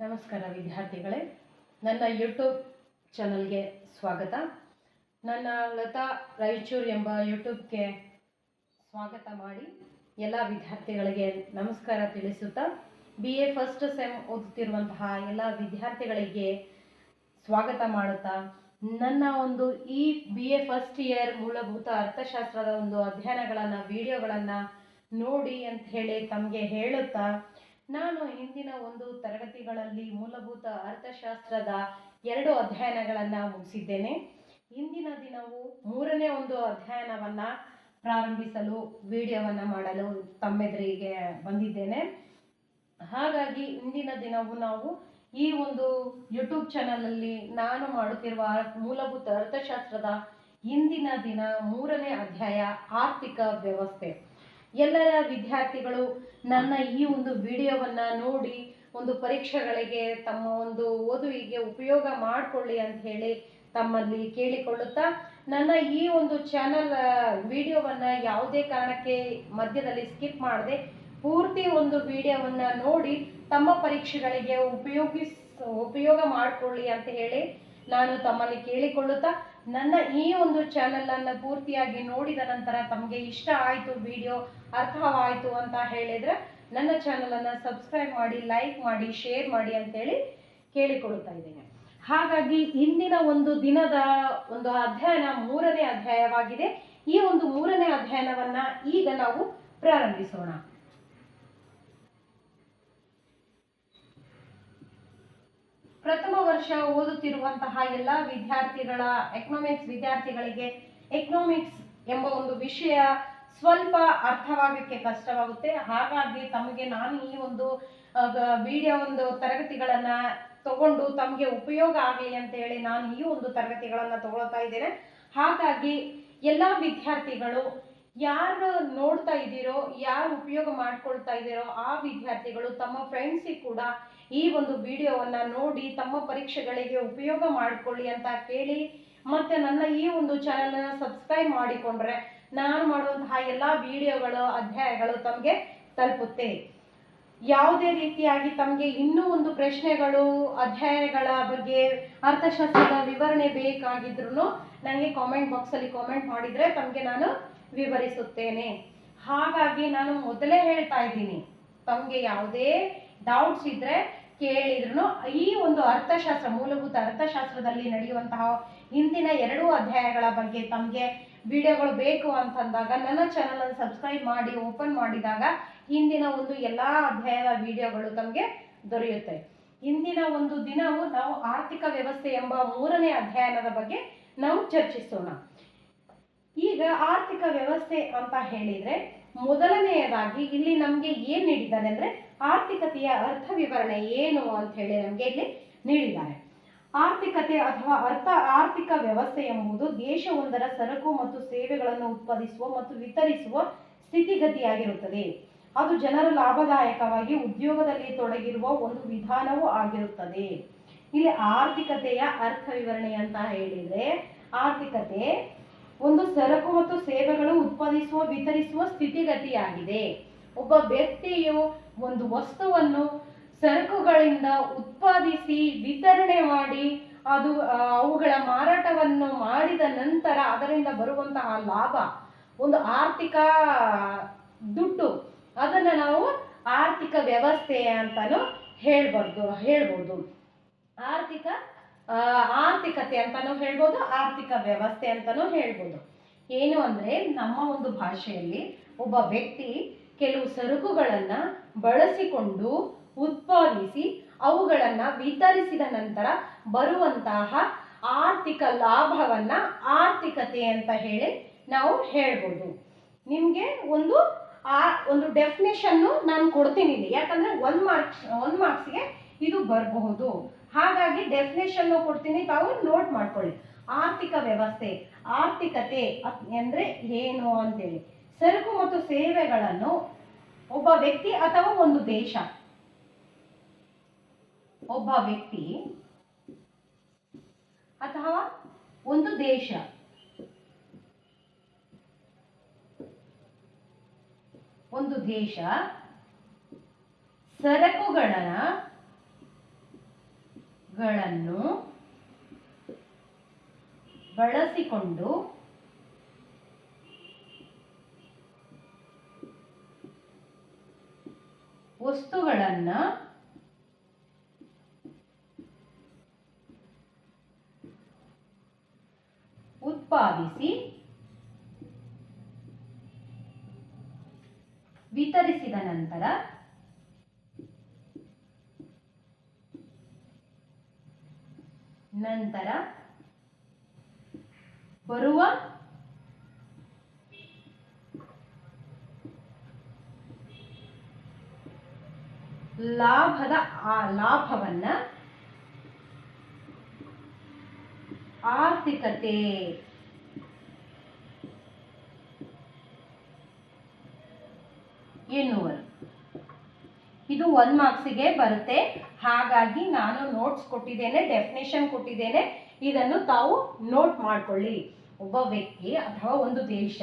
ನಮಸ್ಕಾರ ವಿದ್ಯಾರ್ಥಿಗಳೇ. ನನ್ನ ಯೂಟ್ಯೂಬ್ ಚಾನಲ್ಗೆ ಸ್ವಾಗತ. ನನ್ನ ಲತಾ ರಾಯಚೂರ್ ಎಂಬ ಯೂಟ್ಯೂಬ್ಗೆ ಸ್ವಾಗತ ಮಾಡಿ ಎಲ್ಲ ವಿದ್ಯಾರ್ಥಿಗಳಿಗೆ ನಮಸ್ಕಾರ ತಿಳಿಸುತ್ತಾ ಬಿ ಎ ಫಸ್ಟ್ ಸೆಮ್ ಓದುತ್ತಿರುವಂತಹ ಎಲ್ಲ ವಿದ್ಯಾರ್ಥಿಗಳಿಗೆ ಸ್ವಾಗತ ಮಾಡುತ್ತಾ, ನನ್ನ ಒಂದು ಈ ಬಿ ಎ ಫಸ್ಟ್ ಇಯರ್ ಮೂಲಭೂತ ಅರ್ಥಶಾಸ್ತ್ರದ ಒಂದು ಅಧ್ಯಯನಗಳನ್ನು ವಿಡಿಯೋಗಳನ್ನು ನೋಡಿ ಅಂತ ಹೇಳಿ ತಮಗೆ ಹೇಳುತ್ತಾ ನಾನು ಹಿಂದಿನ ಒಂದು ತರಗತಿಗಳಲ್ಲಿ ಮೂಲಭೂತ ಅರ್ಥಶಾಸ್ತ್ರದ ಎರಡು ಅಧ್ಯಯನಗಳನ್ನು ಮುಗಿಸಿದ್ದೇನೆ. ಇಂದಿನ ದಿನವು ಮೂರನೇ ಒಂದು ಅಧ್ಯಯನವನ್ನು ಪ್ರಾರಂಭಿಸಲು, ವಿಡಿಯೋವನ್ನು ಮಾಡಲು ತಮ್ಮೆದುರಿಗೆ ಬಂದಿದ್ದೇನೆ. ಹಾಗಾಗಿ ಇಂದಿನ ದಿನವು ನಾವು ಈ ಒಂದು ಯೂಟ್ಯೂಬ್ ಚಾನಲಲ್ಲಿ ನಾನು ಮಾಡುತ್ತಿರುವ ಮೂಲಭೂತ ಅರ್ಥಶಾಸ್ತ್ರದ ಇಂದಿನ ದಿನ ಮೂರನೇ ಅಧ್ಯಾಯ ಆರ್ಥಿಕ ವ್ಯವಸ್ಥೆ. ಎಲ್ಲರ ವಿದ್ಯಾರ್ಥಿಗಳು ನನ್ನ ಈ ಒಂದು ವಿಡಿಯೋವನ್ನು ನೋಡಿ ಒಂದು ಪರೀಕ್ಷೆಗಳಿಗೆ ತಮ್ಮ ಒಂದು ಓದುವಿಗೆ ಉಪಯೋಗ ಮಾಡಿಕೊಳ್ಳಿ ಅಂತ ಹೇಳಿ ತಮ್ಮಲ್ಲಿ ಕೇಳಿಕೊಳ್ಳುತ್ತಾ, ನನ್ನ ಈ ಒಂದು ಚಾನಲ್ ವಿಡಿಯೋವನ್ನ ಯಾವುದೇ ಕಾರಣಕ್ಕೆ ಮಧ್ಯದಲ್ಲಿ ಸ್ಕಿಪ್ ಮಾಡದೆ ಪೂರ್ತಿ ಒಂದು ವಿಡಿಯೋವನ್ನು ನೋಡಿ ತಮ್ಮ ಪರೀಕ್ಷೆಗಳಿಗೆ ಉಪಯೋಗಿಸ್, ಉಪಯೋಗ ಮಾಡಿಕೊಳ್ಳಿ ಅಂತ ಹೇಳಿ ನಾನು ತಮ್ಮಲ್ಲಿ ಕೇಳಿಕೊಳ್ಳುತ್ತಾ ನನ್ನ ಈ ಒಂದು ಚಾನಲನ್ನು ಪೂರ್ತಿಯಾಗಿ ನೋಡಿದ ನಂತರ ತಮಗೆ ಇಷ್ಟ ಆಯಿತು ವಿಡಿಯೋ ಅರ್ಥವಾಯಿತು ಅಂತ ಹೇಳಿದರೆ ನನ್ನ ಚಾನಲನ್ನು ಸಬ್ಸ್ಕ್ರೈಬ್ ಮಾಡಿ ಲೈಕ್ ಮಾಡಿ ಶೇರ್ ಮಾಡಿ ಅಂತೇಳಿ ಕೇಳಿಕೊಳ್ಳುತ್ತಾ ಇದ್ದೇನೆ. ಹಾಗಾಗಿ ಇಂದಿನ ಒಂದು ದಿನದ ಒಂದು ಅಧ್ಯಯನ ಮೂರನೇ ಅಧ್ಯಾಯವಾಗಿದೆ. ಈ ಒಂದು ಮೂರನೇ ಅಧ್ಯಯನವನ್ನು ಈಗ ನಾವು ಪ್ರಾರಂಭಿಸೋಣ. ಪ್ರಥಮ ವರ್ಷ ಓದುತ್ತಿರುವಂತಹ ಎಲ್ಲ ವಿದ್ಯಾರ್ಥಿಗಳ ಎಕನಾಮಿಕ್ಸ್ ವಿದ್ಯಾರ್ಥಿಗಳಿಗೆ ಎಕನಾಮಿಕ್ಸ್ ಎಂಬ ಒಂದು ವಿಷಯ ಸ್ವಲ್ಪ ಅರ್ಥವಾಗಕ್ಕೆ ಕಷ್ಟವಾಗುತ್ತೆ. ಹಾಗಾಗಿ ತಮಗೆ ನಾನು ಈ ಒಂದು ವಿಡಿಯೋ ಒಂದು ತರಗತಿಗಳನ್ನ ತಗೊಂಡು ತಮಗೆ ಉಪಯೋಗ ಆಗಲಿ ಅಂತ ಹೇಳಿ ನಾನು ಈ ಒಂದು ತರಗತಿಗಳನ್ನ ತಗೊಳ್ತಾ ಇದ್ದೇನೆ. ಹಾಗಾಗಿ ಎಲ್ಲ ವಿದ್ಯಾರ್ಥಿಗಳು ಯಾರು ನೋಡ್ತಾ ಇದ್ದೀರೋ, ಯಾರು ಉಪಯೋಗ ಮಾಡ್ಕೊಳ್ತಾ ಇದ್ದೀರೋ ಆ ವಿದ್ಯಾರ್ಥಿಗಳು ತಮ್ಮ ಫ್ರೆಂಡ್ಸಿಗೆ ಕೂಡ ಈ ಒಂದು ವಿಡಿಯೋವನ್ನು ನೋಡಿ ತಮ್ಮ ಪರೀಕ್ಷೆಗಳಿಗೆ ಉಪಯೋಗ ಮಾಡಿಕೊಳ್ಳಿ ಅಂತ ಕೇಳಿ ಮತ್ತು ನನ್ನ ಈ ಒಂದು ಚಾನಲನ್ನು ಸಬ್ಸ್ಕ್ರೈಬ್ ಮಾಡಿಕೊಂಡ್ರೆ ನಾನು ಮಾಡುವಂತಹ ಎಲ್ಲ ವಿಡಿಯೋಗಳು, ಅಧ್ಯಾಯಗಳು ತಮಗೆ ತಲುಪುತ್ತೆ. ಯಾವುದೇ ರೀತಿಯಾಗಿ ತಮಗೆ ಇನ್ನೂ ಒಂದು ಪ್ರಶ್ನೆಗಳು, ಅಧ್ಯಾಯಗಳ ಬಗ್ಗೆ ಅರ್ಥಶಾಸ್ತ್ರದ ವಿವರಣೆ ಬೇಕಾಗಿದ್ರು ನನಗೆ ಕಾಮೆಂಟ್ ಬಾಕ್ಸಲ್ಲಿ ಕಾಮೆಂಟ್ ಮಾಡಿದರೆ ತಮಗೆ ನಾನು ವಿವರಿಸುತ್ತೇನೆ. ಹಾಗಾಗಿ ನಾನು ಮೊದಲೇ ಹೇಳ್ತಾ ಇದ್ದೀನಿ, ತಮಗೆ ಯಾವುದೇ ಡೌಟ್ಸ್ ಇದ್ರೆ ಕೇಳಿದ್ರು. ಈ ಒಂದು ಅರ್ಥಶಾಸ್ತ್ರ, ಮೂಲಭೂತ ಅರ್ಥಶಾಸ್ತ್ರದಲ್ಲಿ ನಡೆಯುವಂತಹ ಹಿಂದಿನ ಎರಡೂ ಅಧ್ಯಾಯಗಳ ಬಗ್ಗೆ ತಮಗೆ ವಿಡಿಯೋಗಳು ಬೇಕು ಅಂತಂದಾಗ ನನ್ನ ಚಾನಲನ್ನು ಸಬ್ಸ್ಕ್ರೈಬ್ ಮಾಡಿ ಓಪನ್ ಮಾಡಿದಾಗ ಹಿಂದಿನ ಒಂದು ಎಲ್ಲ ಅಧ್ಯಾಯದ ವಿಡಿಯೋಗಳು ತಮಗೆ ದೊರೆಯುತ್ತೆ. ಇಂದಿನ ಒಂದು ದಿನವು ನಾವು ಆರ್ಥಿಕ ವ್ಯವಸ್ಥೆ ಎಂಬ ಮೂರನೇ ಅಧ್ಯಯನದ ಬಗ್ಗೆ ನಾವು ಚರ್ಚಿಸೋಣ. ಈಗ ಆರ್ಥಿಕ ವ್ಯವಸ್ಥೆ ಅಂತ ಹೇಳಿದ್ರೆ ಮೊದಲನೆಯದಾಗಿ ಇಲ್ಲಿ ನಮಗೆ ಏನು ನೀಡಿದ್ದಾರೆ ಅಂದ್ರೆ ಆರ್ಥಿಕತೆಯ ಅರ್ಥ ವಿವರಣೆ ಏನು ಅಂತ ಹೇಳಿ ನಮಗೆ ಇಲ್ಲಿ ನೀಡಿದ್ದಾರೆ. ಆರ್ಥಿಕತೆ ಅಥವಾ ಅರ್ಥ ಆರ್ಥಿಕ ವ್ಯವಸ್ಥೆ ಎಂಬುದು ದೇಶವೊಂದರ ಸರಕು ಮತ್ತು ಸೇವೆಗಳನ್ನು ಉತ್ಪಾದಿಸುವ ಮತ್ತು ವಿತರಿಸುವ ಸ್ಥಿತಿಗತಿಯಾಗಿರುತ್ತದೆ. ಅದು ಜನರು ಲಾಭದಾಯಕವಾಗಿ ಉದ್ಯೋಗದಲ್ಲಿ ತೊಡಗಿರುವ ಒಂದು ವಿಧಾನವೂ ಆಗಿರುತ್ತದೆ. ಇಲ್ಲಿ ಆರ್ಥಿಕತೆಯ ಅರ್ಥ ವಿವರಣೆ ಅಂತ ಹೇಳಿದ್ರೆ ಆರ್ಥಿಕತೆ ಒಂದು ಸರಕು ಮತ್ತು ಸೇವೆಗಳು ಉತ್ಪಾದಿಸುವ, ವಿತರಿಸುವ ಸ್ಥಿತಿಗತಿಯಾಗಿದೆ. ಒಬ್ಬ ವ್ಯಕ್ತಿಯು ಒಂದು ವಸ್ತುವನ್ನು ಸರಕುಗಳಿಂದ ಉತ್ಪಾದಿಸಿ ವಿತರಣೆ ಮಾಡಿ ಅದು ಅವುಗಳ ಮಾರಾಟವನ್ನು ಮಾಡಿದ ನಂತರ ಅದರಿಂದ ಬರುವಂತಹ ಲಾಭ, ಒಂದು ಆರ್ಥಿಕ, ದುಡ್ಡು, ಅದನ್ನು ನಾವು ಆರ್ಥಿಕ ವ್ಯವಸ್ಥೆ ಅಂತಲೂ ಹೇಳ್ಬಾರ್ದು, ಹೇಳ್ಬೋದು. ಆರ್ಥಿಕ ಆರ್ಥಿಕತೆ ಅಂತಾನು ಹೇಳ್ಬೋದು, ಆರ್ಥಿಕ ವ್ಯವಸ್ಥೆ ಅಂತಾನು ಹೇಳ್ಬೋದು. ಏನು ಅಂದ್ರೆ, ನಮ್ಮ ಒಂದು ಭಾಷೆಯಲ್ಲಿ ಒಬ್ಬ ವ್ಯಕ್ತಿ ಕೆಲವು ಸರಕುಗಳನ್ನು ಬಳಸಿಕೊಂಡು ಉತ್ಪಾದಿಸಿ ಅವುಗಳನ್ನು ವಿತರಿಸಿದ ನಂತರ ಬರುವಂತಹ ಆರ್ಥಿಕ ಲಾಭವನ್ನ ಆರ್ಥಿಕತೆ ಅಂತ ಹೇಳಿ ನಾವು ಹೇಳ್ಬೋದು. ನಿಮಗೆ ಒಂದು ಆ, ಒಂದು ಡೆಫಿನೇಷನ್ನು ನಾನು ಕೊಡ್ತೀನಿ ಇಲ್ಲಿ. ಯಾಕಂದ್ರೆ ಒಂದು ಮಾರ್ಕ್ಸ್ ಒಂದು ಮಾರ್ಕ್ಸ್ಗೆ ಇದು ಬರಬಹುದು. ಹಾಗಾಗಿ ಡೆಫಿನೇಷನ್ ಕೊಡ್ತೀನಿ. ತಾವು ನೋಟ್ ಮಾಡ್ಕೊಳ್ಳಿ. ಆರ್ಥಿಕ ವ್ಯವಸ್ಥೆ, ಆರ್ಥಿಕತೆ ಅಂದ್ರೆ ಏನು ಅಂತೇಳಿ. ಸರಕು ಮತ್ತು ಸೇವೆಗಳನ್ನು ಒಬ್ಬ ವ್ಯಕ್ತಿ ಅಥವಾ ಒಂದು ದೇಶ, ಒಬ್ಬ ವ್ಯಕ್ತಿ ಅಥವಾ ಒಂದು ದೇಶ ಒಂದು ದೇಶ ಸರಕುಗಳನ್ನ ಗಳನ್ನು ಬಳಸಿಕೊಂಡು ವಸ್ತುಗಳನ್ನು ಉತ್ಪಾದಿಸಿ ವಿತರಿಸಿದ ನಂತರ ನಂತರ ಬರುವ ಲಾಭದ ಆ ಲಾಭವನ್ನ ಆರ್ಥಿಕತೆ ಇದು ಒನ್ ಮಾರ್ಕ್ಸಿಗೆ ಬರುತ್ತೆ. ಹಾಗಾಗಿ ನಾನು ನೋಟ್ಸ್ ಕೊಟ್ಟಿದ್ದೇನೆ ಡೆಫಿನೇಷನ್ ಕೊಟ್ಟಿದ್ದೇನೆ. ಇದನ್ನು ತಾವು ನೋಟ್ ಮಾಡ್ಕೊಳ್ಳಿ. ಒಬ್ಬ ವ್ಯಕ್ತಿ ಅಥವಾ ಒಂದು ದೇಶ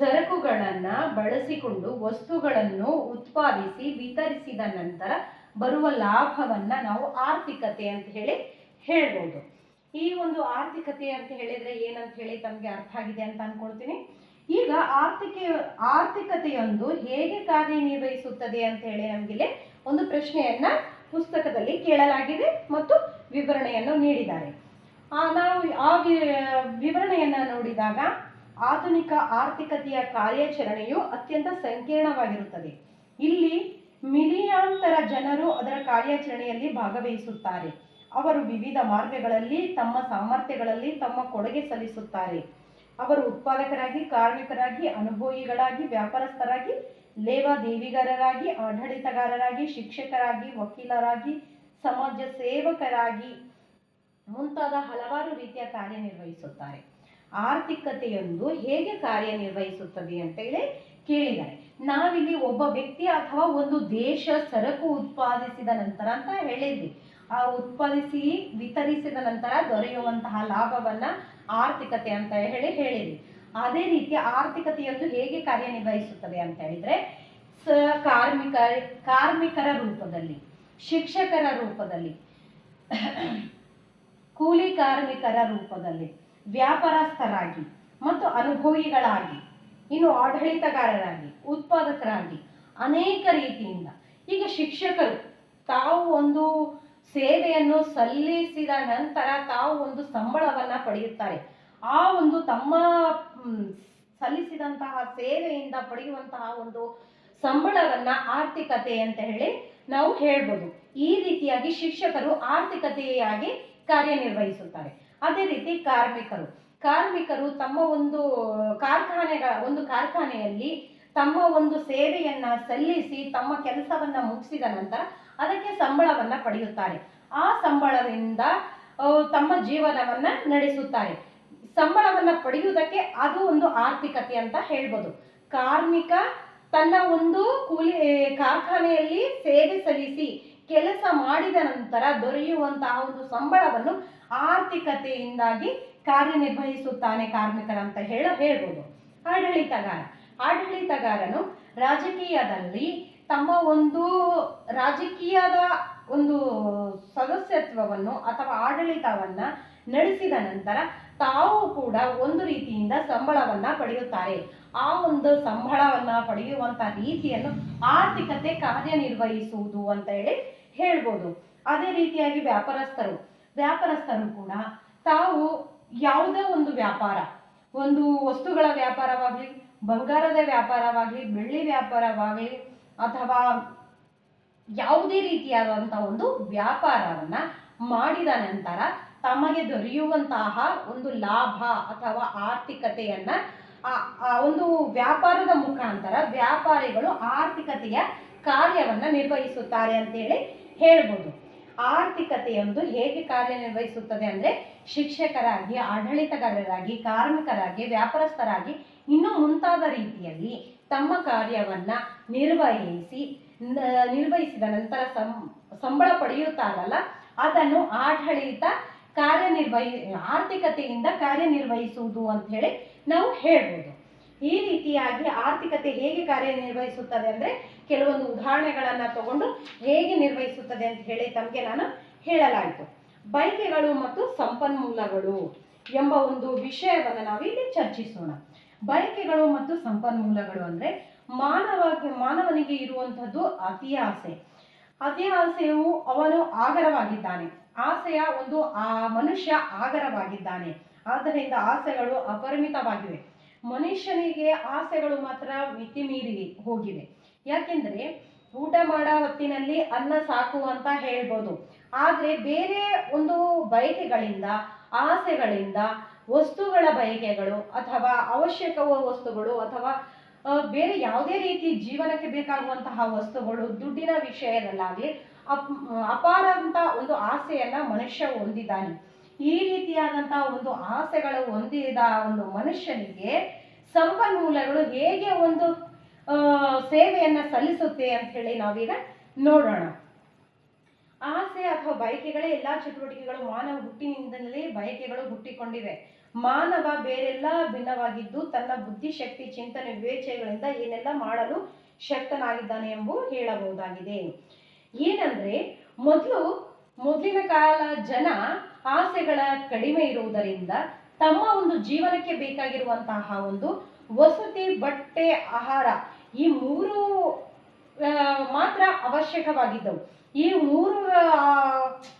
ಸರಕುಗಳನ್ನು ಬಳಸಿಕೊಂಡು ವಸ್ತುಗಳನ್ನು ಉತ್ಪಾದಿಸಿ ವಿತರಿಸಿದ ನಂತರ ಬರುವ ಲಾಭವನ್ನ ನಾವು ಆರ್ಥಿಕತೆ ಅಂತ ಹೇಳಿ ಹೇಳ್ಬೋದು. ಈ ಒಂದು ಆರ್ಥಿಕತೆ ಅಂತ ಹೇಳಿದ್ರೆ ಏನಂತ ಹೇಳಿ ತಮಗೆ ಅರ್ಥ ಆಗಿದೆ ಅಂತ ಅನ್ಕೊಳ್ತೀನಿ. ಈಗ ಆರ್ಥಿಕ, ಆರ್ಥಿಕತೆಯೊಂದು ಹೇಗೆ ಕಾರ್ಯನಿರ್ವಹಿಸುತ್ತದೆ ಅಂತ ಹೇಳಿ ನಮಗಿಲ್ಲಿ ಒಂದು ಪ್ರಶ್ನೆಯನ್ನ ಪುಸ್ತಕದಲ್ಲಿ ಕೇಳಲಾಗಿದೆ ಮತ್ತು ವಿವರಣೆಯನ್ನು ನೀಡಿದ್ದಾರೆ. ಆ, ನಾವು ಆ ವಿವರಣೆಯನ್ನ ನೋಡಿದಾಗ ಆಧುನಿಕ ಆರ್ಥಿಕತೆಯ ಕಾರ್ಯಾಚರಣೆಯು ಅತ್ಯಂತ ಸಂಕೀರ್ಣವಾಗಿರುತ್ತದೆ. ಇಲ್ಲಿ ಮಿಲಿಯಾಂತರ ಜನರು ಅದರ ಕಾರ್ಯಾಚರಣೆಯಲ್ಲಿ ಭಾಗವಹಿಸುತ್ತಾರೆ. ಅವರು ವಿವಿಧ ಮಾರ್ಗಗಳಲ್ಲಿ ತಮ್ಮ ಸಾಮರ್ಥ್ಯಗಳಲ್ಲಿ ತಮ್ಮ ಕೊಡುಗೆ ಸಲ್ಲಿಸುತ್ತಾರೆ. ಅವರು ಉತ್ಪಾದಕರಾಗಿ, ಕಾರ್ಮಿಕರಾಗಿ, ಅನುಭವಿಗಳಾಗಿ, ವ್ಯಾಪಾರಸ್ಥರಾಗಿ, ಲೇವಾದೇವಿಗಾರರಾಗಿ, ಆಡಳಿತಗಾರರಾಗಿ, ಶಿಕ್ಷಕರಾಗಿ, ವಕೀಲರಾಗಿ, ಸಮಾಜ ಸೇವಕರಾಗಿ ಮುಂತಾದ ಹಲವಾರು ರೀತಿಯ ಕಾರ್ಯನಿರ್ವಹಿಸುತ್ತಾರೆ. ಆರ್ಥಿಕತೆಯೊಂದು ಹೇಗೆ ಕಾರ್ಯನಿರ್ವಹಿಸುತ್ತದೆ ಅಂತ ಹೇಳಿ ಕೇಳಿದ್ದಾರೆ. ನಾವಿಲ್ಲಿ ಒಬ್ಬ ವ್ಯಕ್ತಿ ಅಥವಾ ಒಂದು ದೇಶ ಸರಕು ಉತ್ಪಾದಿಸಿದ ನಂತರ ಅಂತ ಹೇಳಿದ್ವಿ. ಆ ಉತ್ಪಾದಿಸಿ, ವಿತರಿಸಿದ ನಂತರ ದೊರೆಯುವಂತಹ ಲಾಭವನ್ನ ಆರ್ಥಿಕತೆ ಅಂತ ಹೇಳಿ ಹೇಳಿದ್ವಿ. ಅದೇ ರೀತಿ ಆರ್ಥಿಕತೆಯೊಂದು ಹೇಗೆ ಕಾರ್ಯನಿರ್ವಹಿಸುತ್ತದೆ ಅಂತ ಹೇಳಿದ್ರೆ, ಸ, ಕಾರ್ಮಿಕ, ಕಾರ್ಮಿಕರ ರೂಪದಲ್ಲಿ, ಶಿಕ್ಷಕರ ರೂಪದಲ್ಲಿ, ಕೂಲಿ ಕಾರ್ಮಿಕರ ರೂಪದಲ್ಲಿ, ವ್ಯಾಪಾರಸ್ಥರಾಗಿ ಮತ್ತು ಅನುಭವಿಗಳಾಗಿ, ಇನ್ನು ಆಡಳಿತಗಾರರಾಗಿ, ಉತ್ಪಾದಕರಾಗಿ ಅನೇಕ ರೀತಿಯಿಂದ ಈಗ ಶಿಕ್ಷಕರು ತಾವು ಒಂದು ಸೇವೆಯನ್ನು ಸಲ್ಲಿಸಿದ ನಂತರ ತಾವು ಒಂದು ಸಂಬಳವನ್ನು ಪಡೆಯುತ್ತಾರೆ. ಆ ಒಂದು ತಮ್ಮ ಸಲ್ಲಿಸಿದಂತಹ ಸೇವೆಯಿಂದ ಪಡೆಯುವಂತಹ ಒಂದು ಸಂಬಳವನ್ನ ಆರ್ಥಿಕತೆ ಅಂತ ಹೇಳಿ ನಾವು ಹೇಳ್ಬೋದು. ಈ ರೀತಿಯಾಗಿ ಶಿಕ್ಷಕರು ಆರ್ಥಿಕತೆಯಾಗಿ ಕಾರ್ಯನಿರ್ವಹಿಸುತ್ತಾರೆ. ಅದೇ ರೀತಿ ಕಾರ್ಮಿಕರು. ಕಾರ್ಮಿಕರು ತಮ್ಮ ಒಂದು ಕಾರ್ಖಾನೆಗಳ, ಒಂದು ಕಾರ್ಖಾನೆಯಲ್ಲಿ ತಮ್ಮ ಒಂದು ಸೇವೆಯನ್ನ ಸಲ್ಲಿಸಿ ತಮ್ಮ ಕೆಲಸವನ್ನ ಮುಗಿಸಿದ ನಂತರ ಅದಕ್ಕೆ ಸಂಬಳವನ್ನ ಪಡೆಯುತ್ತಾರೆ. ಆ ಸಂಬಳದಿಂದ ತಮ್ಮ ಜೀವನವನ್ನ ನಡೆಸುತ್ತಾರೆ. ಸಂಬಳವನ್ನ ಪಡೆಯುವುದಕ್ಕೆ ಅದು ಒಂದು ಆರ್ಥಿಕತೆ ಅಂತ ಹೇಳ್ಬೋದು. ಕಾರ್ಮಿಕ ತನ್ನ ಒಂದು ಕೂಲಿ ಕಾರ್ಖಾನೆಯಲ್ಲಿ ಸೇವೆ ಸಲ್ಲಿಸಿ ಕೆಲಸ ಮಾಡಿದ ನಂತರ ದೊರೆಯುವಂತಹ ಒಂದು ಸಂಬಳವನ್ನು ಆರ್ಥಿಕತೆಯಿಂದಾಗಿ ಕಾರ್ಯನಿರ್ವಹಿಸುತ್ತಾನೆ ಕಾರ್ಮಿಕರಂತ ಹೇಳ, ಹೇಳ್ಬೋದು. ಆಡಳಿತಗಾರ. ಆಡಳಿತಗಾರನು ರಾಜಕೀಯದಲ್ಲಿ ತಮ್ಮ ಒಂದು ರಾಜಕೀಯದ ಒಂದು ಸದಸ್ಯತ್ವವನ್ನು ಅಥವಾ ಆಡಳಿತವನ್ನ ನಡೆಸಿದ ನಂತರ ತಾವು ಕೂಡ ಒಂದು ರೀತಿಯಿಂದ ಸಂಬಳವನ್ನ ಪಡೆಯುತ್ತಾರೆ. ಆ ಒಂದು ಸಂಬಳವನ್ನ ಪಡೆಯುವಂತ ರೀತಿಯನ್ನು ಆರ್ಥಿಕತೆ ಕಾರ್ಯನಿರ್ವಹಿಸುವುದು ಅಂತ ಹೇಳಿ ಹೇಳ್ಬೋದು. ಅದೇ ರೀತಿಯಾಗಿ ವ್ಯಾಪಾರಸ್ಥರು. ವ್ಯಾಪಾರಸ್ಥರು ಕೂಡ ತಾವು ಯಾವುದೇ ಒಂದು ವ್ಯಾಪಾರ, ಒಂದು ವಸ್ತುಗಳ ವ್ಯಾಪಾರವಾಗಲಿ ಬಂಗಾರದ ವ್ಯಾಪಾರವಾಗಲಿ, ಬೆಳ್ಳಿ ವ್ಯಾಪಾರವಾಗಲಿ ಅಥವಾ ಯಾವುದೇ ರೀತಿಯಾದಂಥ ಒಂದು ವ್ಯಾಪಾರವನ್ನ ಮಾಡಿದ ನಂತರ ತಮಗೆ ದೊರೆಯುವಂತಹ ಒಂದು ಲಾಭ ಅಥವಾ ಆರ್ಥಿಕತೆಯನ್ನ, ಆ- ಒಂದು ವ್ಯಾಪಾರದ ಮುಖಾಂತರ ವ್ಯಾಪಾರಿಗಳು ಆರ್ಥಿಕತೆಯ ಕಾರ್ಯವನ್ನ ನಿರ್ವಹಿಸುತ್ತಾರೆ ಅಂತೇಳಿ ಹೇಳ್ಬೋದು. ಆರ್ಥಿಕತೆಯೊಂದು ಹೇಗೆ ಕಾರ್ಯನಿರ್ವಹಿಸುತ್ತದೆ ಅಂದ್ರೆ ಶಿಕ್ಷಕರಾಗಿ, ಆಡಳಿತಗಾರರಾಗಿ, ಕಾರ್ಮಿಕರಾಗಿ, ವ್ಯಾಪಾರಸ್ಥರಾಗಿ ಇನ್ನು ಮುಂತಾದ ರೀತಿಯಲ್ಲಿ ತಮ್ಮ ಕಾರ್ಯವನ್ನ ನಿರ್ವಹಿಸಿ ನಿರ್ವಹಿಸಿದ ನಂತರ ಸಂಬಳ ಪಡೆಯುತ್ತಾರಲ್ಲ, ಅದನ್ನು ಆಡಳಿತ ಕಾರ್ಯನಿರ್ವಹಿ, ಆರ್ಥಿಕತೆಯಿಂದ ಕಾರ್ಯನಿರ್ವಹಿಸುವುದು ಅಂತ ಹೇಳಿ ನಾವು ಹೇಳ್ಬೋದು. ಈ ರೀತಿಯಾಗಿ ಆರ್ಥಿಕತೆ ಹೇಗೆ ಕಾರ್ಯನಿರ್ವಹಿಸುತ್ತದೆ ಅಂದ್ರೆ ಕೆಲವೊಂದು ಉದಾಹರಣೆಗಳನ್ನು ತಗೊಂಡು ಹೇಗೆ ನಿರ್ವಹಿಸುತ್ತದೆ ಅಂತ ಹೇಳಿ ತಮಗೆ ನಾನು ಹೇಳಲಾಯಿತು. ಬಯಕೆಗಳು ಮತ್ತು ಸಂಪನ್ಮೂಲಗಳು ಎಂಬ ಒಂದು ವಿಷಯವನ್ನು ನಾವಿಲ್ಲಿ ಚರ್ಚಿಸೋಣ. ಬಯಕೆಗಳು ಮತ್ತು ಸಂಪನ್ಮೂಲಗಳು ಅಂದ್ರೆ ಮಾನವ ಮಾನವನಿಗೆ ಇರುವಂಥದ್ದು ಅತಿ ಆಸೆ. ಅತಿ ಆಸೆಯು ಅವನು ಆಗರವಾಗಿದ್ದಾನೆ. ಆಸೆಯ ಒಂದು, ಆ ಮನುಷ್ಯ ಆಗರವಾಗಿದ್ದಾನೆ. ಆದ್ದರಿಂದ ಆಸೆಗಳು ಅಪರಿಮಿತವಾಗಿವೆ. ಮನುಷ್ಯನಿಗೆ ಆಸೆಗಳು ಮಾತ್ರ ಮಿತಿ ಮೀರಿ ಹೋಗಿವೆ. ಯಾಕೆಂದ್ರೆ ಊಟ ಮಾಡೋ ಹೊತ್ತಿನಲ್ಲಿ ಅನ್ನ ಸಾಕು ಅಂತ ಹೇಳ್ಬೋದು. ಆದರೆ ಬೇರೆ ಒಂದು ಬಯಕೆಗಳಿಂದ, ಆಸೆಗಳಿಂದ ವಸ್ತುಗಳ ಬಯಕೆಗಳು ಅಥವಾ ಅವಶ್ಯಕವ ವಸ್ತುಗಳು ಅಥವಾ ಬೇರೆ ಯಾವುದೇ ರೀತಿ ಜೀವನಕ್ಕೆ ಬೇಕಾಗುವಂತಹ ವಸ್ತುಗಳು, ದುಡ್ಡಿನ ವಿಷಯದಲ್ಲಾಗಲಿ ಅಪ್, ಅಪಾರಂತ ಒಂದು ಆಸೆಯನ್ನ ಮನುಷ್ಯ ಹೊಂದಿದ್ದಾನೆ. ಈ ರೀತಿಯಾದಂತಹ ಒಂದು ಆಸೆಗಳು ಹೊಂದಿದ ಒಂದು ಮನುಷ್ಯನಿಗೆ ಸಂಪನ್ಮೂಲಗಳು ಹೇಗೆ ಒಂದು ಸೇವೆಯನ್ನ ಸಲ್ಲಿಸುತ್ತೆ ಅಂತ ಹೇಳಿ ನಾವೀಗ ನೋಡೋಣ. ಆಸೆ ಅಥವಾ ಬಯಕೆಗಳೇ ಎಲ್ಲಾ ಚಟುವಟಿಕೆಗಳು ಮಾನವ ಹುಟ್ಟಿನಿಂದಲೇ ಬಯಕೆಗಳು ಹುಟ್ಟಿಕೊಂಡಿವೆ. ಮಾನವ ಬೇರೆಲ್ಲ ಭಿನ್ನವಾಗಿದ್ದು ತನ್ನ ಬುದ್ಧಿಶಕ್ತಿ ಚಿಂತನೆ, ವಿವೇಚನೆಗಳಿಂದ ಏನೆಲ್ಲ ಮಾಡಲು ಶಕ್ತನಾಗಿದ್ದಾನೆ ಎಂಬು ಹೇಳಬಹುದಾಗಿದೆ. ಏನಂದ್ರೆ, ಮೊದಲು ಮೊದಲಿನ ಕಾಲ ಜನ ಆಸೆಗಳ ಕಡಿಮೆ ಇರುವುದರಿಂದ ತಮ್ಮ ಒಂದು ಜೀವನಕ್ಕೆ ಬೇಕಾಗಿರುವಂತಹ ಒಂದು ವಸತಿ, ಬಟ್ಟೆ, ಆಹಾರ ಈ ಮೂರು ಮಾತ್ರ ಅವಶ್ಯಕವಾಗಿದ್ದವು. ಈ ಮೂರು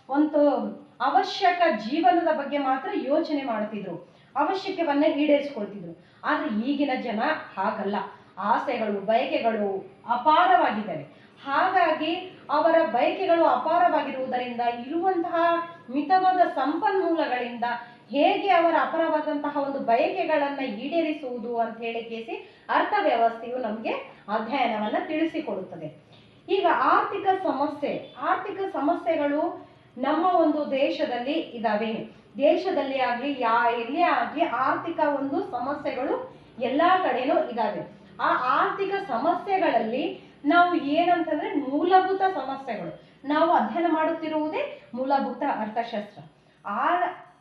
ಒಂದು ಅವಶ್ಯಕ ಜೀವನದ ಬಗ್ಗೆ ಮಾತ್ರ ಯೋಚನೆ ಮಾಡ್ತಿದ್ರು. ಅವಶ್ಯಕವನ್ನ ಈಡೇರಿಸ್ಕೊಳ್ತಿದ್ರು. ಆದರೆ ಈಗಿನ ಜನ ಹಾಗಲ್ಲ. ಆಸೆಗಳು, ಬಯಕೆಗಳು ಅಪಾರವಾಗಿದ್ದಾವೆ. ಹಾಗಾಗಿ ಅವರ ಬಯಕೆಗಳು ಅಪಾರವಾಗಿರುವುದರಿಂದ ಇರುವಂತಹ ಮಿತವಾದ ಸಂಪನ್ಮೂಲಗಳಿಂದ ಹೇಗೆ ಅವರ ಅಪರವಾದಂತಹ ಒಂದು ಬಯಕೆಗಳನ್ನು ಈಡೇರಿಸುವುದು ಅಂತ ಹೇಳಿ ಕೇಸಿ ಅರ್ಥವ್ಯವಸ್ಥೆಯು ನಮಗೆ ಅಧ್ಯಯನವನ್ನ ತಿಳಿಸಿಕೊಡುತ್ತದೆ. ಈಗ ಆರ್ಥಿಕ ಸಮಸ್ಯೆ, ಆರ್ಥಿಕ ಸಮಸ್ಯೆಗಳು ನಮ್ಮ ಒಂದು ದೇಶದಲ್ಲಿ ಇದಾವೆ. ದೇಶದಲ್ಲಿ ಆಗಲಿ, ಯಾ, ಎಲ್ಲೇ ಆಗಲಿ ಆರ್ಥಿಕ ಒಂದು ಸಮಸ್ಯೆಗಳು ಎಲ್ಲ ಕಡೆನೂ ಇದಾವೆ. ಆ ಆರ್ಥಿಕ ಸಮಸ್ಯೆಗಳಲ್ಲಿ ನಾವು ಏನಂತಂದ್ರೆ ಮೂಲಭೂತ ಸಮಸ್ಯೆಗಳು. ನಾವು ಅಧ್ಯಯನ ಮಾಡುತ್ತಿರುವುದೇ ಮೂಲಭೂತ ಅರ್ಥಶಾಸ್ತ್ರ. ಆ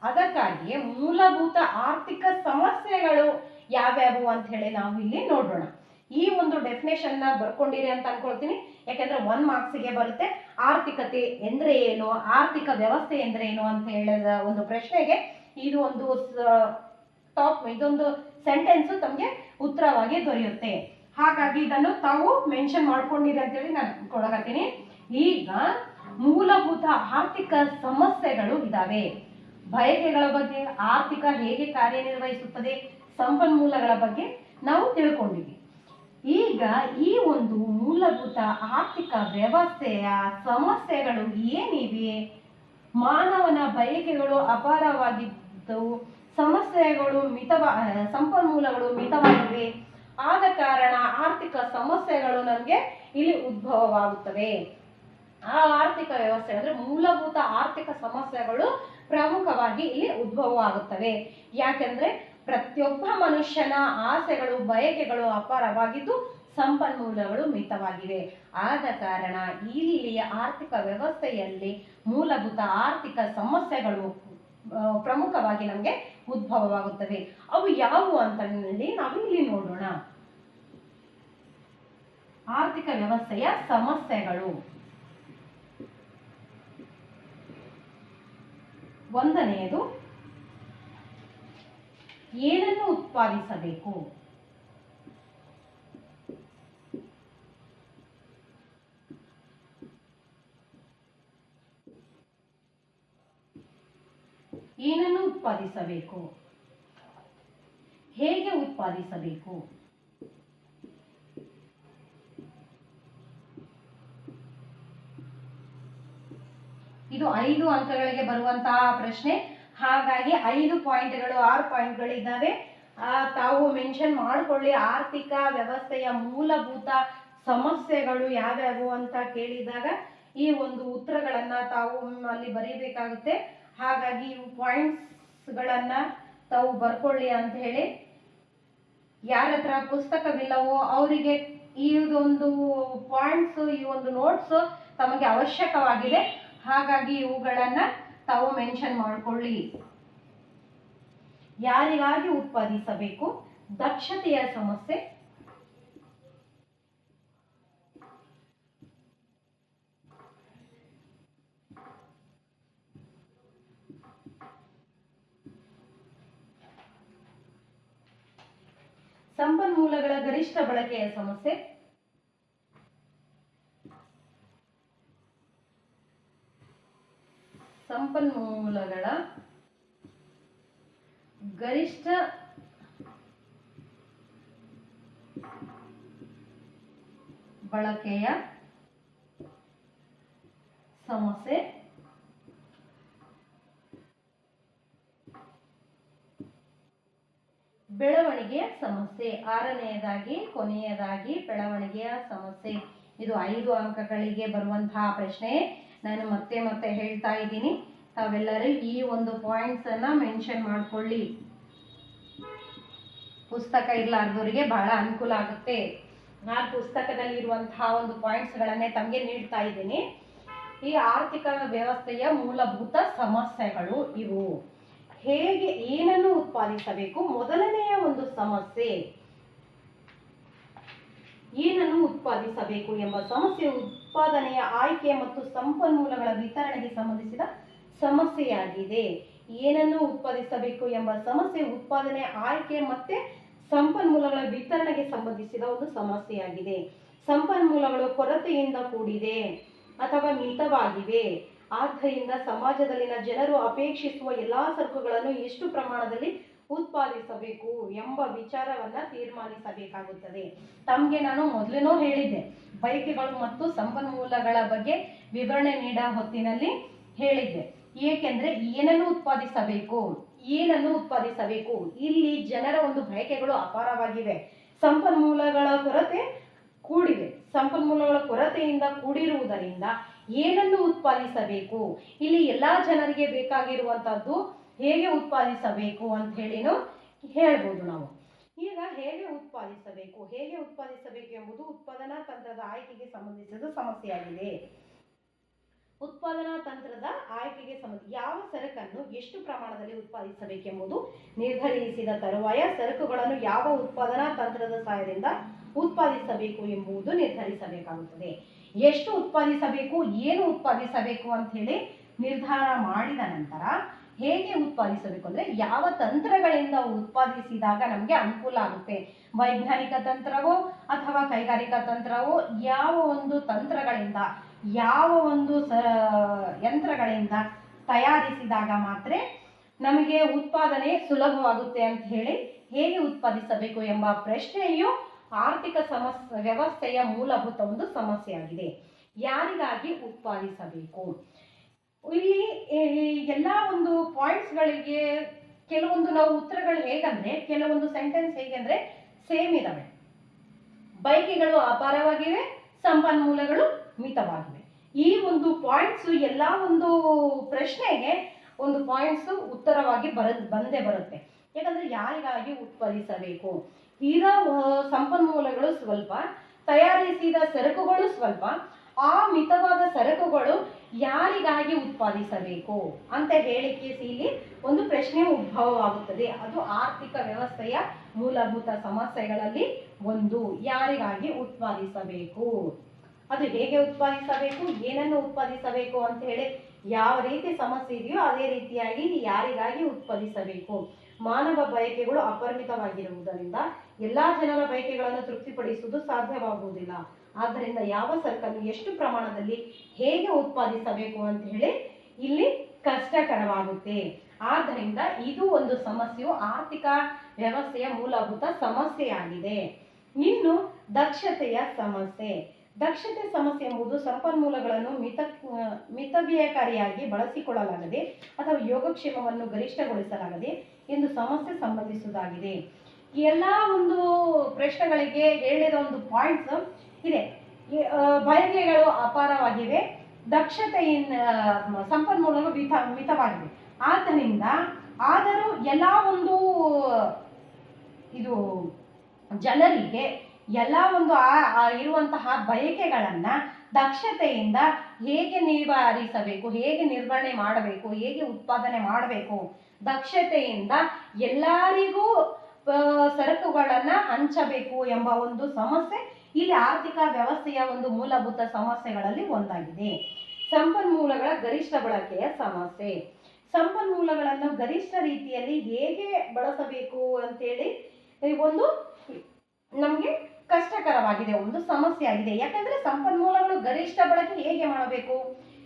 ಅದಕ್ಕಾಗಿ ಮೂಲಭೂತ ಆರ್ಥಿಕ ಸಮಸ್ಯೆಗಳು ಯಾವ್ಯಾವು ಅಂತ ಹೇಳಿ ನಾವು ಇಲ್ಲಿ ನೋಡೋಣ ಈ ಒಂದು ಡೆಫಿನೇಷನ್ನ ಬರ್ಕೊಂಡಿರಿ ಅಂತ ಅನ್ಕೊಳ್ತೀನಿ. ಯಾಕಂದ್ರೆ ಒನ್ ಮಾರ್ಕ್ಸ್ಗೆ ಬರುತ್ತೆ. ಆರ್ಥಿಕತೆ ಎಂದರೆ ಏನು, ಆರ್ಥಿಕ ವ್ಯವಸ್ಥೆ ಎಂದರೆ ಏನು ಅಂತ ಹೇಳಿದ ಒಂದು ಪ್ರಶ್ನೆಗೆ ಇದು ಒಂದು ಟಾಪ್, ಇದೊಂದು ಸೆಂಟೆನ್ಸ್ ತಮಗೆ ಉತ್ತರವಾಗಿ ದೊರೆಯುತ್ತೆ. ಹಾಗಾಗಿ ಇದನ್ನು ತಾವು ಮೆನ್ಷನ್ ಮಾಡ್ಕೊಂಡಿರಿ ಅಂತೇಳಿ ನಾನು ಕೊಡಕತ್ತೀನಿ. ಈಗ ಮೂಲಭೂತ ಆರ್ಥಿಕ ಸಮಸ್ಯೆಗಳು ಇದ್ದಾವೆ ಬಯಕೆಗಳ ಬಗ್ಗೆ, ಆರ್ಥಿಕ ಹೇಗೆ ಕಾರ್ಯನಿರ್ವಹಿಸುತ್ತದೆ, ಸಂಪನ್ಮೂಲಗಳ ಬಗ್ಗೆ ನಾವು ತಿಳ್ಕೊಂಡಿವಿ. ಈಗ ಈ ಒಂದು ಮೂಲಭೂತ ಆರ್ಥಿಕ ವ್ಯವಸ್ಥೆಯ ಸಮಸ್ಯೆಗಳು ಏನಿವೆ? ಮಾನವನ ಬಯಕೆಗಳು ಅಪಾರವಾಗಿದ್ದವು ಸಮಸ್ಯೆಗಳು ಮಿತವ ಸಂಪನ್ಮೂಲಗಳು ಮಿತವಾಗಿವೆ. ಆದ ಕಾರಣ ಆರ್ಥಿಕ ಸಮಸ್ಯೆಗಳು ನಮಗೆ ಇಲ್ಲಿ ಉದ್ಭವವಾಗುತ್ತವೆ. ಆ ಆರ್ಥಿಕ ವ್ಯವಸ್ಥೆ ಅಂದ್ರೆ ಮೂಲಭೂತ ಆರ್ಥಿಕ ಸಮಸ್ಯೆಗಳು ಪ್ರಮುಖವಾಗಿ ಇಲ್ಲಿ ಉದ್ಭವವಾಗುತ್ತವೆ. ಯಾಕೆಂದ್ರೆ ಪ್ರತಿಯೊಬ್ಬ ಮನುಷ್ಯನ ಆಸೆಗಳು, ಬಯಕೆಗಳು ಅಪಾರವಾಗಿದ್ದು ಸಂಪನ್ಮೂಲಗಳು ಮಿತವಾಗಿವೆ. ಆದ ಕಾರಣ ಇಲ್ಲಿಯ ಆರ್ಥಿಕ ವ್ಯವಸ್ಥೆಯಲ್ಲಿ ಮೂಲಭೂತ ಆರ್ಥಿಕ ಸಮಸ್ಯೆಗಳು ಪ್ರಮುಖವಾಗಿ ನಮಗೆ ಉದ್ಭವವಾಗುತ್ತವೆ. ಅವು ಯಾವುವು ಅಂತ ನಾವು ಇಲ್ಲಿ ನೋಡೋಣ. ಆರ್ಥಿಕ ವ್ಯವಸ್ಥೆಯ ಸಮಸ್ಯೆಗಳು. ಒಂದನೆಯದು ಏನನ್ನು ಉತ್ಪಾದಿಸಬೇಕು? ಏನನ್ನು ಉತ್ಪಾದಿಸಬೇಕು? ಹೇಗೆ ಉತ್ಪಾದಿಸಬೇಕು? ಇದು ಐದು ಅಂಕಗಳಿಗೆ ಬರುವಂತಹ ಪ್ರಶ್ನೆ. ಹಾಗಾಗಿ ಐದು ಪಾಯಿಂಟ್ಗಳು, ಆರು ಪಾಯಿಂಟ್ಗಳು ಇದ್ದಾವೆ. ತಾವು ಮೆನ್ಷನ್ ಮಾಡ್ಕೊಳ್ಳಿ. ಆರ್ಥಿಕ ವ್ಯವಸ್ಥೆಯ ಮೂಲಭೂತ ಸಮಸ್ಯೆಗಳು ಯಾವ್ಯಾವು ಅಂತ ಕೇಳಿದಾಗ ಈ ಒಂದು ಉತ್ತರಗಳನ್ನ ತಾವು ಅಲ್ಲಿ ಬರೀಬೇಕಾಗುತ್ತೆ. ಹಾಗಾಗಿ ಇವು ಪಾಯಿಂಟ್ಸ್ಗಳನ್ನ ತಾವು ಬರ್ಕೊಳ್ಳಿ ಅಂತ ಹೇಳಿ. ಯಾರ ಹತ್ರ ಪುಸ್ತಕವಿಲ್ಲವೋ ಅವರಿಗೆ ಈ ಒಂದು ಪಾಯಿಂಟ್ಸ್, ಈ ಒಂದು ನೋಟ್ಸ್ ತಮಗೆ ಅವಶ್ಯಕವಾಗಿದೆ. ಹಾಗಾಗಿ ಇವುಗಳನ್ನ ತಾವು ಮೆನ್ಷನ್ ಮಾಡ್ಕೊಳ್ಳಿ. ಯಾರಿಗಾಗಿ ಉತ್ಪಾದಿಸಬೇಕು? ದಕ್ಷತೆಯ ಸಮಸ್ಯೆ. ಸಂಪನ್ಮೂಲಗಳ ಗರಿಷ್ಠ ಬಳಕೆಯ ಸಮಸ್ಯೆ. ಸಂಪನ್ಮೂಲಗಳ ಗರಿಷ್ಠ ಬಳಕೆಯ ಸಮಸ್ಯೆ ಬೆಳವಣಿಗೆಯ ಸಮಸ್ಯೆ. ಆರನೆಯದಾಗಿ, ಕೊನೆಯದಾಗಿ ಬೆಳವಣಿಗೆಯ ಸಮಸ್ಯೆ. ಇದು ಐದು ಅಂಕಗಳಿಗೆ ಬರುವಂತಹ ಪ್ರಶ್ನೆ. ನಾನು ಮತ್ತೆ ಮತ್ತೆ ಹೇಳ್ತಾ ಇದ್ದೀನಿ. ತಾವೆಲ್ಲರೂ ಈ ಒಂದು ಪಾಯಿಂಟ್ಸ್ ಅನ್ನ ಮೆನ್ಷನ್ ಮಾಡ್ಕೊಳ್ಳಿ. ಪುಸ್ತಕ ಇರಲಾರ್ದವರಿಗೆ ಬಹಳ ಅನುಕೂಲ ಆಗುತ್ತೆ. ನಾನು ಪುಸ್ತಕದಲ್ಲಿ ಇರುವಂತಹ ಒಂದು ಪಾಯಿಂಟ್ಸ್ಗಳನ್ನೇ ತಮಗೆ ನೀಡ್ತಾ ಇದ್ದೀನಿ. ಈ ಆರ್ಥಿಕ ವ್ಯವಸ್ಥೆಯ ಮೂಲಭೂತ ಸಮಸ್ಯೆಗಳು ಇವು. ಹೇಗೆ ಏನನ್ನು ಉತ್ಪಾದಿಸಬೇಕು? ಮೊದಲನೆಯ ಒಂದು ಸಮಸ್ಯೆ. ಏನನ್ನು ಉತ್ಪಾದಿಸಬೇಕು ಎಂಬ ಸಮಸ್ಯೆ ಉತ್ಪಾದನೆಯ ಆಯ್ಕೆ ಮತ್ತು ಸಂಪನ್ಮೂಲಗಳ ವಿತರಣೆಗೆ ಸಂಬಂಧಿಸಿದ ಸಮಸ್ಯೆಯಾಗಿದೆ. ಏನನ್ನು ಉತ್ಪಾದಿಸಬೇಕು ಎಂಬ ಸಮಸ್ಯೆ ಉತ್ಪಾದನೆ, ಆಯ್ಕೆ ಮತ್ತೆ ಸಂಪನ್ಮೂಲಗಳ ವಿತರಣೆಗೆ ಸಂಬಂಧಿಸಿದ ಒಂದು ಸಮಸ್ಯೆಯಾಗಿದೆ. ಸಂಪನ್ಮೂಲಗಳು ಕೊರತೆಯಿಂದ ಕೂಡಿದೆ ಅಥವಾ ಮಿತವಾಗಿವೆ. ಆದ್ದರಿಂದ ಸಮಾಜದಲ್ಲಿನ ಜನರು ಅಪೇಕ್ಷಿಸುವ ಎಲ್ಲಾ ಸರಕುಗಳನ್ನು ಎಷ್ಟು ಪ್ರಮಾಣದಲ್ಲಿ ಉತ್ಪಾದಿಸಬೇಕು ಎಂಬ ವಿಚಾರವನ್ನ ತೀರ್ಮಾನಿಸಬೇಕಾಗುತ್ತದೆ. ತಮಗೆ ನಾನು ಮೊದಲೇನೋ ಹೇಳಿದ್ದೆ ಬಯಕೆಗಳು ಮತ್ತು ಸಂಪನ್ಮೂಲಗಳ ಬಗ್ಗೆ ವಿವರಣೆ ನೀಡ ಹೊತ್ತಿನಲ್ಲಿ ಹೇಳಿದ್ದೆ. ಏಕೆಂದ್ರೆ ಏನನ್ನು ಉತ್ಪಾದಿಸಬೇಕು? ಏನನ್ನು ಉತ್ಪಾದಿಸಬೇಕು? ಇಲ್ಲಿ ಜನರ ಒಂದು ಬಯಕೆಗಳು ಅಪಾರವಾಗಿವೆ. ಸಂಪನ್ಮೂಲಗಳ ಕೊರತೆ ಕೂಡಿವೆ ಸಂಪನ್ಮೂಲಗಳ ಕೊರತೆಯಿಂದ ಕೂಡಿರುವುದರಿಂದ ಏನನ್ನು ಉತ್ಪಾದಿಸಬೇಕು? ಇಲ್ಲಿ ಎಲ್ಲ ಜನರಿಗೆ ಬೇಕಾಗಿರುವಂತಹದ್ದು ಹೇಗೆ ಉತ್ಪಾದಿಸಬೇಕು ಅಂತ ಹೇಳಿನೂ ಹೇಳ್ಬೋದು ನಾವು. ಈಗ ಹೇಗೆ ಉತ್ಪಾದಿಸಬೇಕು? ಹೇಗೆ ಉತ್ಪಾದಿಸಬೇಕು ಎಂಬುದು ಉತ್ಪಾದನಾ ತಂತ್ರದ ಆಯ್ಕೆಗೆ ಸಂಬಂಧಿಸಿದ ಸಮಸ್ಯೆಯಾಗಿದೆ. ಉತ್ಪಾದನಾ ತಂತ್ರದ ಆಯ್ಕೆಗೆ ಸಂಬಂಧ ಯಾವ ಸರಕನ್ನು ಎಷ್ಟು ಪ್ರಮಾಣದಲ್ಲಿ ಉತ್ಪಾದಿಸಬೇಕೆಂಬುದು ನಿರ್ಧರಿಸಿದ ತರುವಾಯ ಸರಕುಗಳನ್ನು ಯಾವ ಉತ್ಪಾದನಾ ತಂತ್ರದ ಸಹಾಯದಿಂದ ಉತ್ಪಾದಿಸಬೇಕು ಎಂಬುದು ನಿರ್ಧರಿಸಬೇಕಾಗುತ್ತದೆ. ಎಷ್ಟು ಉತ್ಪಾದಿಸಬೇಕು, ಏನು ಉತ್ಪಾದಿಸಬೇಕು ಅಂತ ಹೇಳಿ ನಿರ್ಧಾರ ಮಾಡಿದ ನಂತರ ಹೇಗೆ ಉತ್ಪಾದಿಸಬೇಕು ಅಂದ್ರೆ ಯಾವ ತಂತ್ರಗಳಿಂದ ಉತ್ಪಾದಿಸಿದಾಗ ನಮಗೆ ಅನುಕೂಲ ಆಗುತ್ತೆ. ವೈಜ್ಞಾನಿಕ ತಂತ್ರವೋ ಅಥವಾ ಕೈಗಾರಿಕಾ ತಂತ್ರವೋ ಯಾವ ಒಂದು ತಂತ್ರಗಳಿಂದ ಯಾವ ಒಂದು ಸ, ಯಂತ್ರಗಳಿಂದ ತಯಾರಿಸಿದಾಗ ಮಾತ್ರ ನಮಗೆ ಉತ್ಪಾದನೆ ಸುಲಭವಾಗುತ್ತೆ ಅಂತ ಹೇಳಿ ಹೇಗೆ ಉತ್ಪಾದಿಸಬೇಕು ಎಂಬ ಪ್ರಶ್ನೆಯು ಆರ್ಥಿಕ ಸಮಸ್ಯೆ ವ್ಯವಸ್ಥೆಯ ಮೂಲಭೂತ ಒಂದು ಸಮಸ್ಯೆಯಾಗಿದೆ. ಯಾರಿಗಾಗಿ ಉತ್ಪಾದಿಸಬೇಕು? ಇಲ್ಲಿ ಎಲ್ಲ ಒಂದು ಪಾಯಿಂಟ್ಸ್ಗಳಿಗೆ ಕೆಲವೊಂದು ನಾವು ಉತ್ತರಗಳು ಹೇಗಂದ್ರೆ, ಕೆಲವೊಂದು ಸೆಂಟೆನ್ಸ್ ಹೇಗೆಂದ್ರೆ, ಸೇಮ್ ಇದಾವೆ. ಬೈಕಿಗಳು ಅಪಾರವಾಗಿವೆ, ಸಂಪನ್ಮೂಲಗಳು ಮಿತವಾಗಿವೆ ಈ ಒಂದು ಪಾಯಿಂಟ್ಸ್ ಎಲ್ಲ ಒಂದು ಪ್ರಶ್ನೆಗೆ ಒಂದು ಪಾಯಿಂಟ್ಸ್ ಉತ್ತರವಾಗಿ ಬರ ಬಂದೇ ಬರುತ್ತೆ. ಯಾಕಂದ್ರೆ ಯಾರಿಗಾಗಿ ಉತ್ಪಾದಿಸಬೇಕು? ಇರೋ ಸಂಪನ್ಮೂಲಗಳು ಸ್ವಲ್ಪ, ತಯಾರಿಸಿದ ಸರಕುಗಳು ಸ್ವಲ್ಪ, ಆ ಮಿತವಾದ ಸರಕುಗಳು ಯಾರಿಗಾಗಿ ಉತ್ಪಾದಿಸಬೇಕು? ಅಂತ ಹೇಳಿಕೆ ಇಲ್ಲಿ ಒಂದು ಪ್ರಶ್ನೆ ಉದ್ಭವವಾಗುತ್ತದೆ. ಅದು ಆರ್ಥಿಕ ವ್ಯವಸ್ಥೆಯ ಮೂಲಭೂತ ಸಮಸ್ಯೆಗಳಲ್ಲಿ ಒಂದು. ಯಾರಿಗಾಗಿ ಉತ್ಪಾದಿಸಬೇಕು? ಅದು ಹೇಗೆ ಉತ್ಪಾದಿಸಬೇಕು, ಏನನ್ನು ಉತ್ಪಾದಿಸಬೇಕು ಅಂತ ಹೇಳಿ ಯಾವ ರೀತಿ ಸಮಸ್ಯೆ ಇದೆಯೋ ಅದೇ ರೀತಿಯಾಗಿ ಯಾರಿಗಾಗಿ ಉತ್ಪಾದಿಸಬೇಕು. ಮಾನವ ಬಯಕೆಗಳು ಅಪರಿಮಿತವಾಗಿರುವುದರಿಂದ ಎಲ್ಲಾ ಜನರ ಬಯಕೆಗಳನ್ನು ತೃಪ್ತಿಪಡಿಸುವುದು ಸಾಧ್ಯವಾಗುವುದಿಲ್ಲ. ಆದ್ದರಿಂದ ಯಾವ ಸರಕನ್ನು ಎಷ್ಟು ಪ್ರಮಾಣದಲ್ಲಿ ಹೇಗೆ ಉತ್ಪಾದಿಸಬೇಕು ಅಂತ ಹೇಳಿ ಇಲ್ಲಿ ಕಷ್ಟಕರವಾಗುತ್ತೆ. ಆದ್ದರಿಂದ ಇದು ಒಂದು ಸಮಸ್ಯೆಯು ಆರ್ಥಿಕ ವ್ಯವಸ್ಥೆಯ ಮೂಲಭೂತ ಸಮಸ್ಯೆಯಾಗಿದೆ. ಇನ್ನು ದಕ್ಷತೆಯ ಸಮಸ್ಯೆ. ದಕ್ಷತೆ ಸಮಸ್ಯೆ ಎಂಬುದು ಸಂಪನ್ಮೂಲಗಳನ್ನು ಮಿತ ಮಿತವ್ಯಯಕಾರಿಯಾಗಿ ಬಳಸಿಕೊಳ್ಳಲಾಗದೆ ಅಥವಾ ಯೋಗಕ್ಷೇಮವನ್ನು ಗರಿಷ್ಠಗೊಳಿಸಲಾಗದೆ ಎಂದು ಸಮಸ್ಯೆ ಸಂಬಂಧಿಸುವುದಾಗಿದೆ. ಎಲ್ಲ ಒಂದು ಪ್ರಶ್ನೆಗಳಿಗೆ ಹೇಳಿದ ಒಂದು ಪಾಯಿಂಟ್ಸ್ ಇದೆ. ಬಯಕೆಗಳು ಅಪಾರವಾಗಿವೆ. ದಕ್ಷತೆಯಿಂದ ಸಂಪನ್ಮೂಲಗಳು ಮಿತ ಮಿತವಾಗಿವೆ. ಆದ್ದರಿಂದ ಆದರೂ ಎಲ್ಲ ಒಂದು ಇದು ಜನರಿಗೆ ಎಲ್ಲ ಒಂದು ಆ ಇರುವಂತಹ ಬಯಕೆಗಳನ್ನ ದಕ್ಷತೆಯಿಂದ ಹೇಗೆ ನಿವಾರಿಸಬೇಕು, ಹೇಗೆ ನಿರ್ವಹಣೆ ಮಾಡಬೇಕು, ಹೇಗೆ ಉತ್ಪಾದನೆ ಮಾಡಬೇಕು, ದಕ್ಷತೆಯಿಂದ ಎಲ್ಲರಿಗೂ ಸರಕುಗಳನ್ನು ಹಂಚಬೇಕು ಎಂಬ ಒಂದು ಸಮಸ್ಯೆ ಇಲ್ಲಿ ಆರ್ಥಿಕ ವ್ಯವಸ್ಥೆಯ ಒಂದು ಮೂಲಭೂತ ಸಮಸ್ಯೆಗಳಲ್ಲಿ ಒಂದಾಗಿದೆ. ಸಂಪನ್ಮೂಲಗಳ ಗರಿಷ್ಠ ಬಳಕೆಯ ಸಮಸ್ಯೆ. ಸಂಪನ್ಮೂಲಗಳನ್ನು ಗರಿಷ್ಠ ರೀತಿಯಲ್ಲಿ ಹೇಗೆ ಬಳಸಬೇಕು ಅಂತೇಳಿ ಒಂದು ನಮಗೆ ಕಷ್ಟಕರವಾಗಿದೆ, ಒಂದು ಸಮಸ್ಯೆ ಆಗಿದೆ ಯಾಕಂದ್ರೆ ಸಂಪನ್ಮೂಲಗಳು ಗರಿಷ್ಠ ಬಳಕೆ ಹೇಗೆ ಮಾಡಬೇಕು?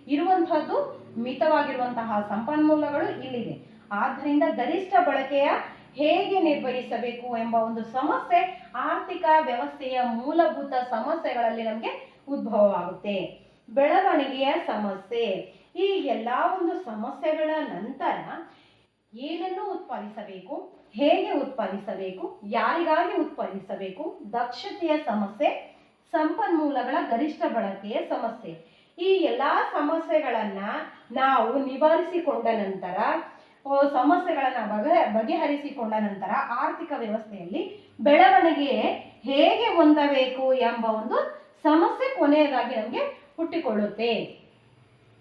ಇರುವಂತಹದ್ದು ಮಿತವಾಗಿರುವಂತಹ ಸಂಪನ್ಮೂಲಗಳು ಇಲ್ಲಿದೆ ಆದ್ದರಿಂದ ಗರಿಷ್ಠ ಬಳಕೆಯ ಹೇಗೆ ನಿರ್ವಹಿಸಬೇಕು ಎಂಬ ಒಂದು ಸಮಸ್ಯೆ ಆರ್ಥಿಕ ವ್ಯವಸ್ಥೆಯ ಮೂಲಭೂತ ಸಮಸ್ಯೆಗಳಲ್ಲಿ ನಮಗೆ ಉದ್ಭವವಾಗುತ್ತೆ. ಬೆಳವಣಿಗೆಯ ಸಮಸ್ಯೆ. ಈ ಎಲ್ಲ ಒಂದು ಸಮಸ್ಯೆಗಳ ನಂತರ ಏನನ್ನು ಉತ್ಪಾದಿಸಬೇಕು? ಹೇಗೆ ಉತ್ಪಾದಿಸಬೇಕು, ಯಾರಿಗಾಗಿ ಉತ್ಪಾದಿಸಬೇಕು, ದಕ್ಷತೆಯ ಸಮಸ್ಯೆ, ಸಂಪನ್ಮೂಲಗಳ ಗರಿಷ್ಠ ಬಳಕೆಯ ಸಮಸ್ಯೆ. ಈ ಎಲ್ಲ ಸಮಸ್ಯೆಗಳನ್ನ ನಾವು ನಿವಾರಿಸಿಕೊಂಡ ನಂತರ ಸಮಸ್ಯೆಗಳನ್ನು ಬಗೆ, ಬಗೆಹರಿಸಿಕೊಂಡ ನಂತರ ಆರ್ಥಿಕ ವ್ಯವಸ್ಥೆಯಲ್ಲಿ ಬೆಳವಣಿಗೆ ಹೇಗೆ ಹೊಂದಬೇಕು ಎಂಬ ಒಂದು ಸಮಸ್ಯೆ ಕೊನೆಯದಾಗಿ ನಮಗೆ ಹುಟ್ಟಿಕೊಳ್ಳುತ್ತೆ.